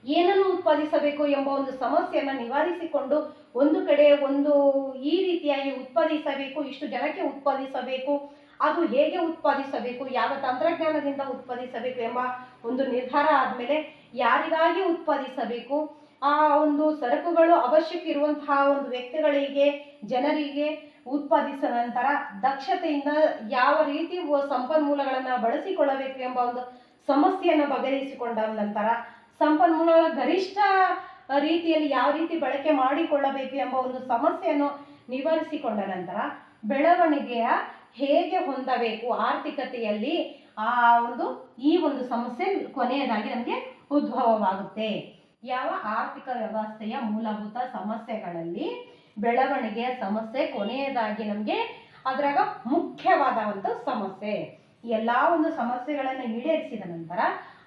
ಏನನ್ನು ಉತ್ಪಾದಿಸಬೇಕು ಎಂಬ ಒಂದು ಸಮಸ್ಯೆಯನ್ನು ನಿವಾರಿಸಿಕೊಂಡು ಒಂದು ಕಡೆ ಒಂದು ಈ ರೀತಿಯಾಗಿ ಉತ್ಪಾದಿಸಬೇಕು, ಇಷ್ಟು ಜನಕ್ಕೆ ಉತ್ಪಾದಿಸಬೇಕು, ಅದು ಹೇಗೆ ಉತ್ಪಾದಿಸಬೇಕು, ಯಾವ ತಂತ್ರಜ್ಞಾನದಿಂದ ಉತ್ಪಾದಿಸಬೇಕು ಎಂಬ ಒಂದು ನಿರ್ಧಾರ ಆದಮೇಲೆ ಯಾರಿಗಾಗಿ ಉತ್ಪಾದಿಸಬೇಕು, ಆ ಒಂದು ಸರಕುಗಳು ಅವಶ್ಯಕ ಇರುವಂತಹ ಒಂದು ವ್ಯಕ್ತಿಗಳಿಗೆ, ಜನರಿಗೆ ಉತ್ಪಾದಿಸಿದ ನಂತರ ದಕ್ಷತೆಯಿಂದ ಯಾವ ರೀತಿ ಸಂಪನ್ಮೂಲಗಳನ್ನು ಬಳಸಿಕೊಳ್ಳಬೇಕು ಎಂಬ ಒಂದು ಸಮಸ್ಯೆಯನ್ನು ಬಗೆಹರಿಸಿಕೊಂಡ ನಂತರ ಸಂಪನ್ಮೂಲಗಳ ಗರಿಷ್ಠ ರೀತಿಯಲ್ಲಿ ಯಾವ ರೀತಿ ಬಳಕೆ ಮಾಡಿಕೊಳ್ಳಬೇಕು ಎಂಬ ಒಂದು ಸಮಸ್ಯೆಯನ್ನು ನಿವಾರಿಸಿಕೊಂಡ ನಂತರ ಬೆಳವಣಿಗೆಯ ಹೇಗೆ ಹೊಂದಬೇಕು ಆರ್ಥಿಕತೆಯಲ್ಲಿ ಆ ಒಂದು, ಈ ಒಂದು ಸಮಸ್ಯೆ ಕೊನೆಯದಾಗಿ ನಮಗೆ ಉದ್ಭವವಾಗುತ್ತೆ. ಯಾವ ಆರ್ಥಿಕ ವ್ಯವಸ್ಥೆಯ ಮೂಲಭೂತ ಸಮಸ್ಯೆಗಳಲ್ಲಿ ಬೆಳವಣಿಗೆಯ ಸಮಸ್ಯೆ ಕೊನೆಯದಾಗಿ ನಮಗೆ ಅದರಾಗ ಮುಖ್ಯವಾದ ಒಂದು ಸಮಸ್ಯೆ. ಎಲ್ಲ ಒಂದು ಸಮಸ್ಯೆಗಳನ್ನು ಈಡೇರಿಸಿದ ನಂತರ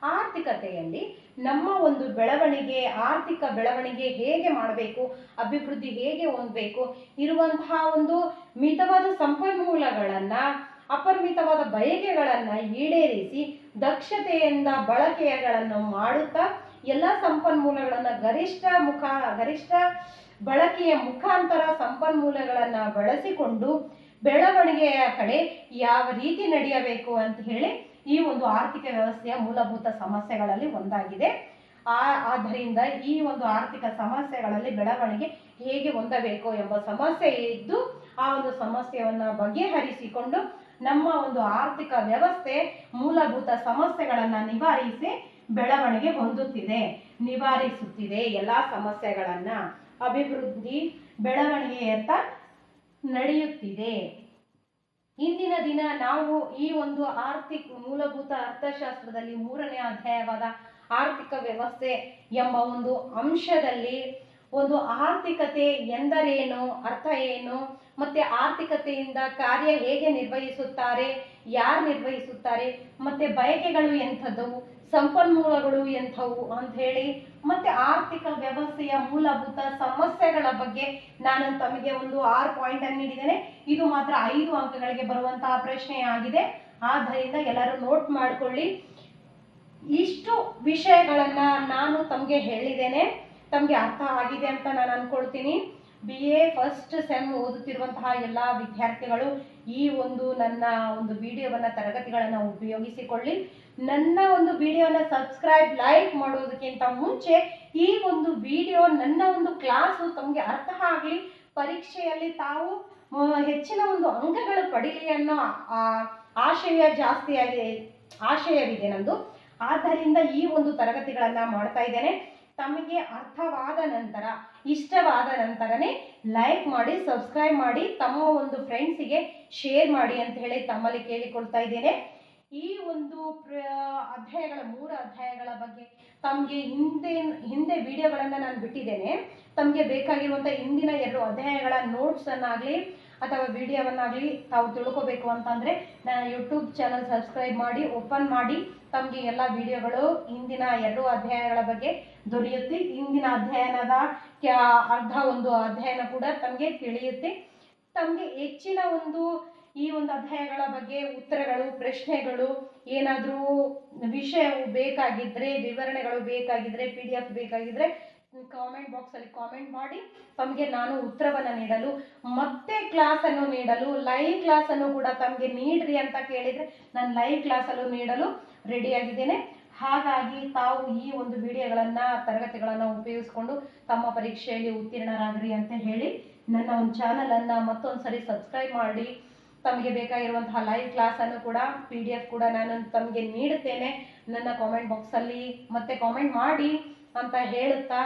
ಆರ್ಥಿಕತೆಯಲ್ಲಿ ನಮ್ಮ ಒಂದು ಬೆಳವಣಿಗೆ, ಆರ್ಥಿಕ ಬೆಳವಣಿಗೆ ಹೇಗೆ ಮಾಡಬೇಕು, ಅಭಿವೃದ್ಧಿ ಹೇಗೆ ಹೊಂದಬೇಕು ಇರುವಂತಹ ಒಂದು ಮಿತವಾದ ಸಂಪನ್ಮೂಲಗಳನ್ನು, ಅಪರಿಮಿತವಾದ ಬಯಕೆಗಳನ್ನು ಈಡೇರಿಸಿ ದಕ್ಷತೆಯಿಂದ ಬಳಕೆಗಳನ್ನು ಮಾಡುತ್ತಾ ಎಲ್ಲ ಸಂಪನ್ಮೂಲಗಳನ್ನು ಗರಿಷ್ಠ ಮುಖ, ಗರಿಷ್ಠ ಬಳಕೆಯ ಮುಖಾಂತರ ಸಂಪನ್ಮೂಲಗಳನ್ನು ಬಳಸಿಕೊಂಡು ಬೆಳವಣಿಗೆಯ ಕಡೆ ಯಾವ ರೀತಿ ನಡೆಯಬೇಕು ಅಂತ ಹೇಳಿ ಈ ಒಂದು ಆರ್ಥಿಕ ವ್ಯವಸ್ಥೆಯ ಮೂಲಭೂತ ಸಮಸ್ಯೆಗಳಲ್ಲಿ ಒಂದಾಗಿದೆ. ಆ, ಆದ್ದರಿಂದ ಈ ಒಂದು ಆರ್ಥಿಕ ಸಮಸ್ಯೆಗಳಲ್ಲಿ ಬೆಳವಣಿಗೆ ಹೇಗೆ ಹೊಂದಬೇಕು ಎಂಬ ಸಮಸ್ಯೆ ಇದ್ದು, ಆ ಒಂದು ಸಮಸ್ಯೆಯನ್ನು ಬಗೆಹರಿಸಿಕೊಂಡು ನಮ್ಮ ಒಂದು ಆರ್ಥಿಕ ವ್ಯವಸ್ಥೆ ಮೂಲಭೂತ ಸಮಸ್ಯೆಗಳನ್ನು ನಿವಾರಿಸಿ ಬೆಳವಣಿಗೆ ಹೊಂದುತ್ತಿದೆ, ನಿವಾರಿಸುತ್ತಿದೆ ಎಲ್ಲ ಸಮಸ್ಯೆಗಳನ್ನು. ಅಭಿವೃದ್ಧಿ, ಬೆಳವಣಿಗೆಯತ್ತ ನಡೆಯುತ್ತಿದೆ. ಇಂದಿನ ದಿನ ನಾವು ಈ ಒಂದು ಆರ್ಥಿಕ ಮೂಲಭೂತ ಅರ್ಥಶಾಸ್ತ್ರದಲ್ಲಿ ಮೂರನೇ ಅಧ್ಯಾಯವಾದ ಆರ್ಥಿಕ ವ್ಯವಸ್ಥೆ ಎಂಬ ಒಂದು ಅಂಶದಲ್ಲಿ ಒಂದು ಆರ್ಥಿಕತೆ ಎಂದರೇನು, ಅರ್ಥ ಏನು, ಮತ್ತೆ ಆರ್ಥಿಕತೆಯಿಂದ ಕಾರ್ಯ ಹೇಗೆ ನಿರ್ವಹಿಸುತ್ತಾರೆ, ಯಾರು ನಿರ್ವಹಿಸುತ್ತಾರೆ, ಮತ್ತೆ ಬಯಕೆಗಳು ಎಂಥದ್ದವು ಸಂಪನ್ಮೂಲಗಳು ಎಂಥವು ಅಂತ ಹೇಳಿ ಮತ್ತೆ ಆರ್ಥಿಕ ವ್ಯವಸ್ಥೆಯ ಮೂಲಭೂತ ಸಮಸ್ಯೆಗಳ ಬಗ್ಗೆ ನಾನು ತಮಗೆ ಒಂದು ಆರು ಪಾಯಿಂಟ್ ಅನ್ನು ನೀಡಿದ್ದೇನೆ. ಇದು ಮಾತ್ರ ಐದು ಅಂಕಗಳಿಗೆ ಬರುವಂತಹ ಪ್ರಶ್ನೆ ಆಗಿದೆ. ಆದ್ದರಿಂದ ಎಲ್ಲರೂ ನೋಟ್ ಮಾಡಿಕೊಳ್ಳಿ. ಇಷ್ಟು ವಿಷಯಗಳನ್ನ ನಾನು ತಮಗೆ ಹೇಳಿದ್ದೇನೆ. ತಮಗೆ ಅರ್ಥ ಆಗಿದೆ ಅಂತ ನಾನು ಅನ್ಕೊಳ್ತೀನಿ. ಬಿ ಎ ಫಸ್ಟ್ ಸೆಮ್ ಓದುತ್ತಿರುವಂತಹ ಎಲ್ಲ ವಿದ್ಯಾರ್ಥಿಗಳು ಈ ಒಂದು ನನ್ನ ಒಂದು ವಿಡಿಯೋವನ್ನು ತರಗತಿಗಳನ್ನು ಉಪಯೋಗಿಸಿಕೊಳ್ಳಿ. ನನ್ನ ಒಂದು ವಿಡಿಯೋನ ಸಬ್ಸ್ಕ್ರೈಬ್ ಲೈಕ್ ಮಾಡೋದಕ್ಕಿಂತ ಮುಂಚೆ ಈ ಒಂದು ವಿಡಿಯೋ ನನ್ನ ಒಂದು ಕ್ಲಾಸು ತಮಗೆ ಅರ್ಥ ಆಗಲಿ ಪರೀಕ್ಷೆಯಲ್ಲಿ ತಾವು ಹೆಚ್ಚಿನ ಒಂದು ಅಂಕಗಳು ಪಡೀಲಿ ಅನ್ನೋ ಆ, ಆಶಯ ಜಾಸ್ತಿಯಾಗಿ ಆಶಯವಿದೆ ನಂದು. ಆದ್ದರಿಂದ ಈ ಒಂದು ತರಗತಿಗಳನ್ನು ಮಾಡ್ತಾ ಇದ್ದೇನೆ. ತಮಗೆ ಅರ್ಥವಾದ ನಂತರ, ಇಷ್ಟವಾದ ನಂತರನೇ ಲೈಕ್ ಮಾಡಿ ಸಬ್ಸ್ಕ್ರೈಬ್ ಮಾಡಿ, ತಮ್ಮ ಒಂದು ಫ್ರೆಂಡ್ಸಿಗೆ ಶೇರ್ ಮಾಡಿ ಅಂತ ಹೇಳಿ ತಮ್ಮಲ್ಲಿ ಕೇಳಿಕೊಳ್ತಾ ಇದ್ದೇನೆ. ಈ ಒಂದು ಪ್ರ, ಅಧ್ಯಾಯಗಳ ಮೂರು ಅಧ್ಯಾಯಗಳ ಬಗ್ಗೆ ತಮಗೆ ಹಿಂದೆ ಹಿಂದೆ ವಿಡಿಯೋಗಳನ್ನು ನಾನು ಬಿಟ್ಟಿದ್ದೇನೆ. ತಮಗೆ ಬೇಕಾಗಿರುವಂಥ ಹಿಂದಿನ ಎರಡು ಅಧ್ಯಾಯಗಳ ನೋಟ್ಸನ್ನಾಗಲಿ ಅಥವಾ ವಿಡಿಯೋವನ್ನಾಗಲಿ ತಾವು ತಿಳ್ಕೊಬೇಕು ಅಂತಂದರೆ ನನ್ನ ಯೂಟ್ಯೂಬ್ ಚಾನಲ್ ಸಬ್ಸ್ಕ್ರೈಬ್ ಮಾಡಿ ಓಪನ್ ಮಾಡಿ, ತಮಗೆ ಎಲ್ಲ ವಿಡಿಯೋಗಳು ಹಿಂದಿನ ಎರಡು ಅಧ್ಯಾಯಗಳ ಬಗ್ಗೆ ದೊರೆಯುತ್ತೆ. ಹಿಂದಿನ ಅಧ್ಯಯನದ ಅರ್ಧ ಒಂದು ಅಧ್ಯಯನ ಕೂಡ ತಮಗೆ ತಿಳಿಯುತ್ತೆ. ತಮಗೆ ಹೆಚ್ಚಿನ ಒಂದು ಈ ಒಂದು ಅಧ್ಯಾಯಗಳ ಬಗ್ಗೆ ಉತ್ತರಗಳು, ಪ್ರಶ್ನೆಗಳು, ಏನಾದರೂ ವಿಷಯವು ಬೇಕಾಗಿದ್ದರೆ ವಿವರಣೆಗಳು ಬೇಕಾಗಿದ್ದರೆ ಪಿ ಡಿ ಎಫ್ ಬೇಕಾಗಿದ್ದರೆ ಕಾಮೆಂಟ್ ಬಾಕ್ಸಲ್ಲಿ ಕಾಮೆಂಟ್ ಮಾಡಿ ತಮಗೆ ನಾನು ಉತ್ತರವನ್ನು ನೀಡಲು, ಮತ್ತೆ ಕ್ಲಾಸನ್ನು ನೀಡಲು ಲೈವ್ ಕ್ಲಾಸನ್ನು ಕೂಡ ತಮಗೆ ನೀಡ್ರಿ ಅಂತ ಕೇಳಿದರೆ ನಾನು ಲೈವ್ ಕ್ಲಾಸಲ್ಲೂ ನೀಡಲು ರೆಡಿಯಾಗಿದ್ದೇನೆ ಹಾಗಾಗಿ ತಾವು ಈ ಒಂದು ವಿಡಿಯೋಗಳನ್ನು, ತರಗತಿಗಳನ್ನು ಉಪಯೋಗಿಸ್ಕೊಂಡು ತಮ್ಮ ಪರೀಕ್ಷೆಯಲ್ಲಿ ಉತ್ತೀರ್ಣರಾಗ್ರಿ ಅಂತ ಹೇಳಿ ನನ್ನ ಒಂದು ಚಾನಲನ್ನು ಮತ್ತೊಂದು ಸರಿ ಸಬ್ಸ್ಕ್ರೈಬ್ ಮಾಡಿ, ತಮಗೆ ಬೇಕಾಗಿರುವಂತಹ ಲೈವ್ ಕ್ಲಾಸನ್ನು ಕೂಡ ಪಿ ಡಿ ಎಫ್ ಕೂಡ ನಾನು ತಮಗೆ ನೀಡುತ್ತೇನೆ ನನ್ನ ಕಾಮೆಂಟ್ ಬಾಕ್ಸಲ್ಲಿ ಮತ್ತೆ ಕಾಮೆಂಟ್ ಮಾಡಿ ಅಂತ ಹೇಳುತ್ತಾ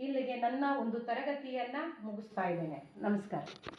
ಇಲ್ಲಿಗೆ ನನ್ನ ಒಂದು ತರಗತಿಯನ್ನು ಮುಗಿಸ್ತಾ ಇದ್ದೇನೆ. ನಮಸ್ಕಾರ.